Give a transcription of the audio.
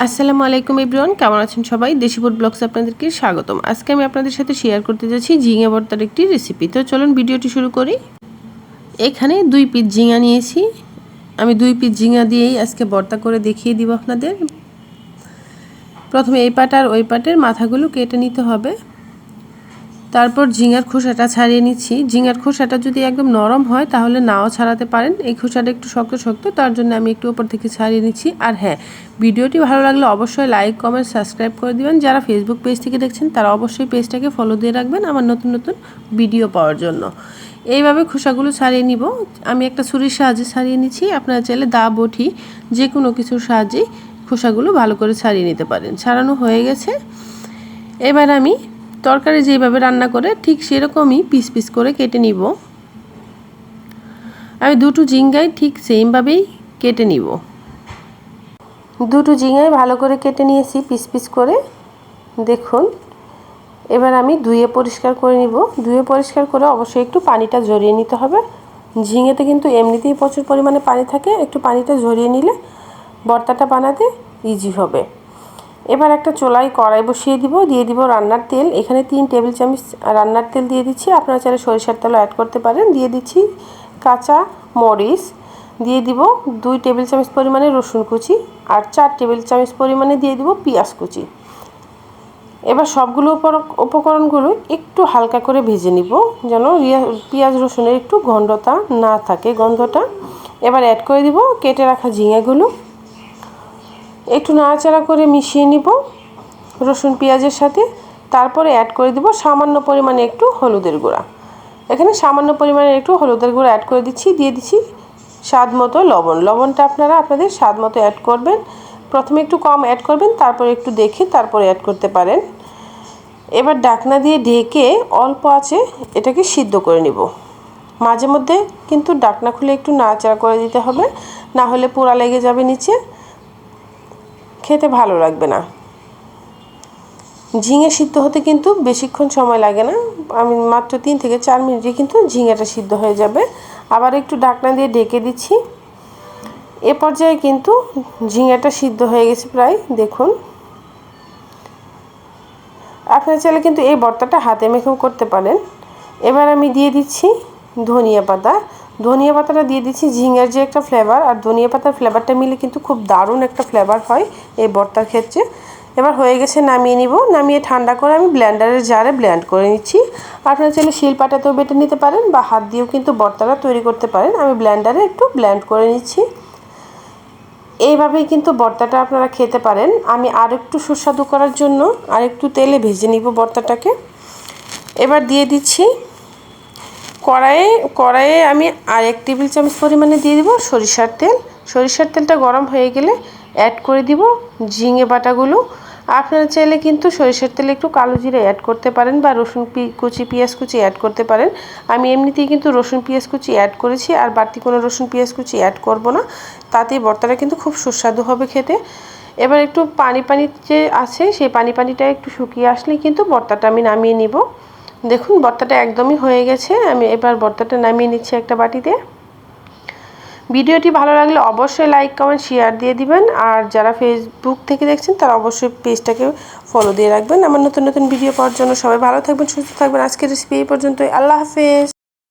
আসসালামু আলাইকুম ইব্রান কেমন আছেন সবাই? দেশিপুর ব্লগস আপনাদেরকে স্বাগতম। আজকে আমি আপনাদের সাথে শেয়ার করতে যাচ্ছি ঝিঙে ভর্তার একটি রেসিপি তো চলুন ভিডিওটি শুরু করি। এখানে দুই পিস ঝিঙা নিয়েছি। আমি দুই পিস ঝিঙা দিয়েই আজকে ভর্তা করে দেখিয়ে দিব আপনাদের। প্রথমে এই পাট আর ওই পাটের মাথাগুলো কেটে নিতে হবে। তারপর ঝিঙার খোসাটা ছাড়িয়ে নিচ্ছি। ঝিঙার খোসাটা যদি একদম নরম হয়, তাহলে নাও ছাড়াতে পারেন। এই খোসাটা একটু শক্ত শক্ত, তার জন্য আমি একটু ওপর থেকে ছাড়িয়ে নিচ্ছি। আর হ্যাঁ ভিডিওটি ভালো লাগলে অবশ্যই লাইক, কমেন্ট, সাবস্ক্রাইব করে দিবেন। যারা ফেসবুক পেজ থেকে দেখছেন, তারা অবশ্যই পেজটাকে ফলো দিয়ে রাখবেন আমার নতুন নতুন ভিডিও পাওয়ার জন্য। এইভাবে খোসাগুলো ছাড়িয়ে নিব। আমি একটা ছুরির সাহায্যে ছাড়িয়ে নিচ্ছি। আপনারা চাইলে দা, বটি যে কোনো কিছুর সাহায্যেই খোসাগুলো ভালো করে ছাড়িয়ে নিতে পারেন। ছাড়ানো হয়ে গেছে। এবার আমি তরকারি যেভাবে রান্না করে, ঠিক সেরকমই পিস পিস করে কেটে নিব। আমি দুটো ঝিঙ্গাই ঠিক সেমভাবেই কেটে নিব। দুটো ঝিঙ্গাই ভালো করে কেটে নিয়েছি পিস পিস করে। দেখুন, এবার আমি ধুয়ে পরিষ্কার করে নিব। ধুয়ে পরিষ্কার করে অবশ্যই একটু পানিটা ঝরিয়ে নিতে হবে। ঝিঙেতে কিন্তু এমনিতেই প্রচুর পরিমাণে পানি থাকে, একটু পানিটা ঝরিয়ে নিলে ভর্তাটা বানাতে ইজি হবে। এবার একটা চোলাই কড়াই বসিয়ে দিব, দিয়ে দিব রান্নার তেল। এখানে তিন টেবিল চামচ রান্নার তেল দিয়ে দিচ্ছি। আপনারা চাইলে সরিষার তেলও অ্যাড করতে পারেন। দিয়ে দিচ্ছি কাঁচা মরিচ। দিয়ে দিব দুই টেবিল চামচ পরিমাণে রসুন কুচি আর চার টেবিল চামচ পরিমাণে দিয়ে দিব পেঁয়াজ কুচি। এবার সবগুলো উপকরণগুলো একটু হালকা করে ভেজে নিব, যেন পেঁয়াজ রসুনের একটু গন্ধটা না থাকে গন্ধটা। এবার অ্যাড করে দিব কেটে রাখা ঝিঙেগুলো। একটু নাড়াচাড়া করে মিশিয়ে নিব রসুন, পেঁয়াজের সাথে। তারপরে অ্যাড করে দিব সামান্য পরিমাণে একটু হলুদের গুঁড়া। এখানে সামান্য পরিমাণে একটু হলুদের গুঁড়া অ্যাড করে দিচ্ছি, দিয়ে দিচ্ছি স্বাদ মতো লবণ। লবণটা আপনারা আপনাদের স্বাদ মতো অ্যাড করবেন। প্রথমে একটু কম অ্যাড করবেন, তারপরে একটু দেখে তারপরে অ্যাড করতে পারেন। এবার ডাকনা দিয়ে ঢেকে অল্প আছে এটাকে সিদ্ধ করে নিব। মাঝে মধ্যে কিন্তু ডাকনা খুলে একটু নাড়াচাড়া করে দিতে হবে, না হলে পোড়া লেগে যাবে নিচে। খেতে ভালো লাগবে না। ঝিঙে সিদ্ধ হতে কিন্তু বেশিক্ষণ সময় লাগে না। আমি মাত্র তিন থেকে চার মিনিটে কিন্তু ঝিঙেটা সিদ্ধ হয়ে যাবে। আবার একটু ঢাকনা দিয়ে ঢেকে দিচ্ছি। এ পর্যায়ে কিন্তু ঝিঙেটা সিদ্ধ হয়ে গেছে প্রায়, দেখুন। আপনার চাইলে কিন্তু এই ভর্তাটা হাতে মেখেও করতে পারেন। এবার আমি দিয়ে দিচ্ছি ধনিয়া পাতা। ধনিয়া পাতাটা দিয়ে দিচ্ছি, ঝিঙের যে একটা ফ্লেভার আর ধনিয়া পাতার ফ্লেভারটা মিলে কিন্তু খুব দারুণ একটা ফ্লেভার হয় এই বর্তার ক্ষেত্রে। এবার হয়ে গেছে নামিয়ে নিব, নামিয়ে ঠান্ডা করে আমি ব্ল্যান্ডারের জারে ব্ল্যান্ড করে নিচ্ছি। আপনারা চাইলে শিলপাটাতেও বেটে নিতে পারেন বা হাত দিয়েও কিন্তু ভর্তাটা তৈরি করতে পারেন। আমি ব্ল্যান্ডারে একটু ব্ল্যান্ড করে নিচ্ছি। এইভাবেই কিন্তু বর্তাটা আপনারা খেতে পারেন। আমি আর একটু সুস্বাদু করার জন্য আর একটু তেলে ভেজে নিব বর্তাটাকে। এবার দিয়ে দিচ্ছি কড়াইয়ে কড়াইয়ে আমি আর এক টেবিল চামচ পরিমাণে দিয়ে দিব সরিষার তেল। সরিষার তেলটা গরম হয়ে গেলে অ্যাড করে দিব ঝিঙে বাটাগুলো। আপনারা চাইলে কিন্তু সরিষার তেলে একটু কালো জিরে অ্যাড করতে পারেন বা রসুন কুচি, পেঁয়াজ কুচি অ্যাড করতে পারেন। আমি এমনিতেই কিন্তু রসুন, পেঁয়াজ কুচি অ্যাড করেছি, আর বাড়তি কোনো রসুন, পেঁয়াজ কুচি অ্যাড করব না। তাতেই ভর্তাটা কিন্তু খুব সুস্বাদু হবে খেতে। এবার একটু পানি পানি যে আছে, সেই পানি, পানিটা একটু শুকিয়ে আসলে কিন্তু ভর্তাটা আমি নামিয়ে নিব। দেখুন ভর্তাটা একদমই হয়ে গেছে। আমি এবার ভর্তাটা নামিয়ে নিচ্ছি একটা বাটিতে। ভিডিওটি ভালো লাগলে অবশ্যই লাইক কমেন্ট শেয়ার দিয়ে দিবেন। আর যারা ফেসবুক থেকে দেখছেন, তারা অবশ্যই পেজটাকে ফলো দিয়ে রাখবেন। আমার নতুন নতুন ভিডিও পাওয়ার জন্য সবাই ভালো থাকবেন, সুস্থ থাকবেন। আজকের রেসিপি এই পর্যন্তই। আল্লাহ হাফেজ।